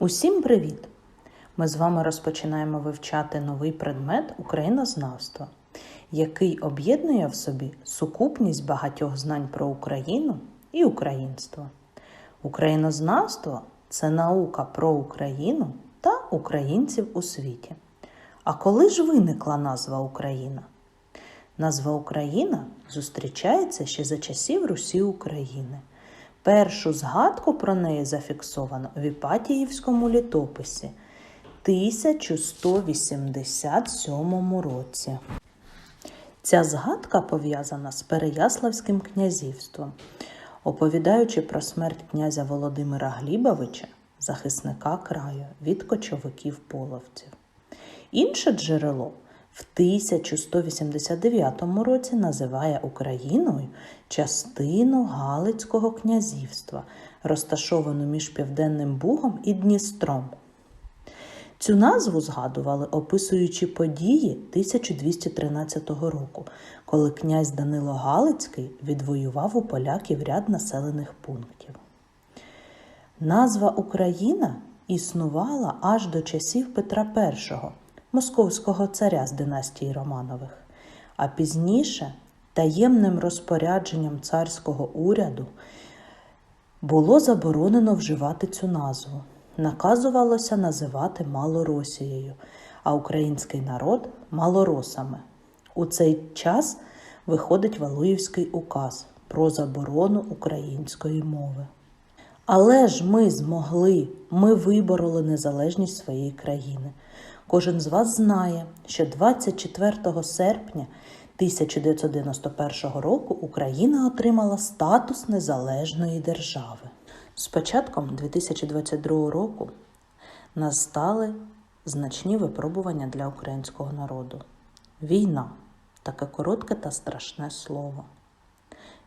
Усім привіт! Ми з вами розпочинаємо вивчати новий предмет українознавства, який об'єднує в собі сукупність багатьох знань про Україну і українство. Українознавство це наука про Україну та українців у світі. А коли ж виникла назва Україна? Назва Україна зустрічається ще за часів Русі України. Першу згадку про неї зафіксовано в Іпатіївському літописі 1187 році. Ця згадка пов'язана з Переяславським князівством, оповідаючи про смерть князя Володимира Глібовича, захисника краю від кочовиків половців. Інше джерело в 1189 році називає Україною частину Галицького князівства, розташовану між Південним Бугом і Дністром. Цю назву згадували, описуючи події 1213 року, коли князь Данило Галицький відвоював у поляків ряд населених пунктів. Назва Україна існувала аж до часів Петра І, московського царя з династії Романових, а пізніше таємним розпорядженням царського уряду було заборонено вживати цю назву. Наказувалося називати Малоросією, а український народ малоросами. У цей час виходить Валуївський указ про заборону української мови. Але ж ми змогли, ми вибороли незалежність своєї країни. Кожен з вас знає, що 24 серпня 1991 року Україна отримала статус незалежної держави. З початком 2022 року настали значні випробування для українського народу. Війна таке коротке та страшне слово.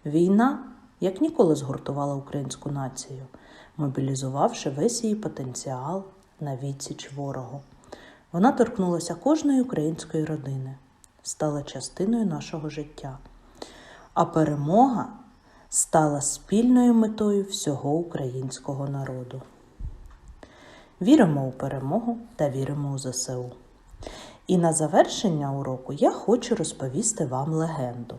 Війна як ніколи згуртувала українську націю, мобілізувавши весь її потенціал на відсіч ворогу. Вона торкнулася кожної української родини, стала частиною нашого життя. А перемога стала спільною метою всього українського народу. Віримо у перемогу та віримо у ЗСУ. І на завершення уроку я хочу розповісти вам легенду.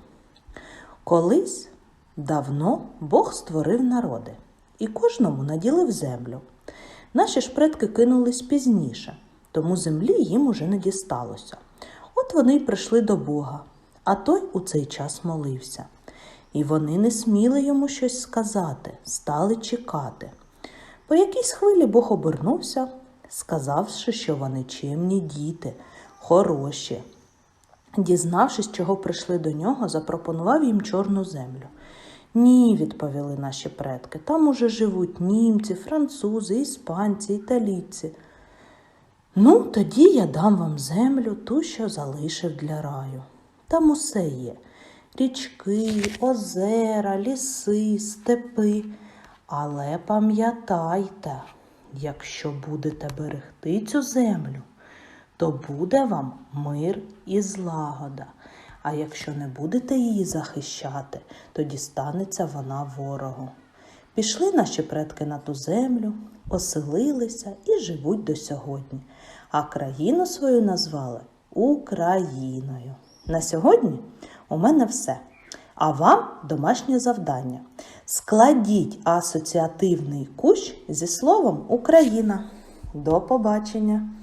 Колись давно Бог створив народи і кожному наділив землю. Наші ж предки кинулись пізніше, тому землі їм уже не дісталося. От вони й прийшли до Бога, а той у цей час молився. І вони не сміли йому щось сказати, стали чекати. По якійсь хвилі Бог обернувся, сказавши, що вони чимні діти, хороші. Дізнавшись, чого прийшли до нього, запропонував їм чорну землю. Ні, відповіли наші предки, там уже живуть німці, французи, іспанці, італійці. Ну, тоді я дам вам землю, ту, що залишив для раю. Там усе є річки, озера, ліси, степи. Але пам'ятайте, якщо будете берегти цю землю, то буде вам мир і злагода. А якщо не будете її захищати, то дістанеться вона ворогу. Пішли наші предки на ту землю, оселилися і живуть до сьогодні, а країну свою назвали Україною. На сьогодні у мене все. А вам домашнє завдання. Складіть асоціативний кущ зі словом Україна. До побачення!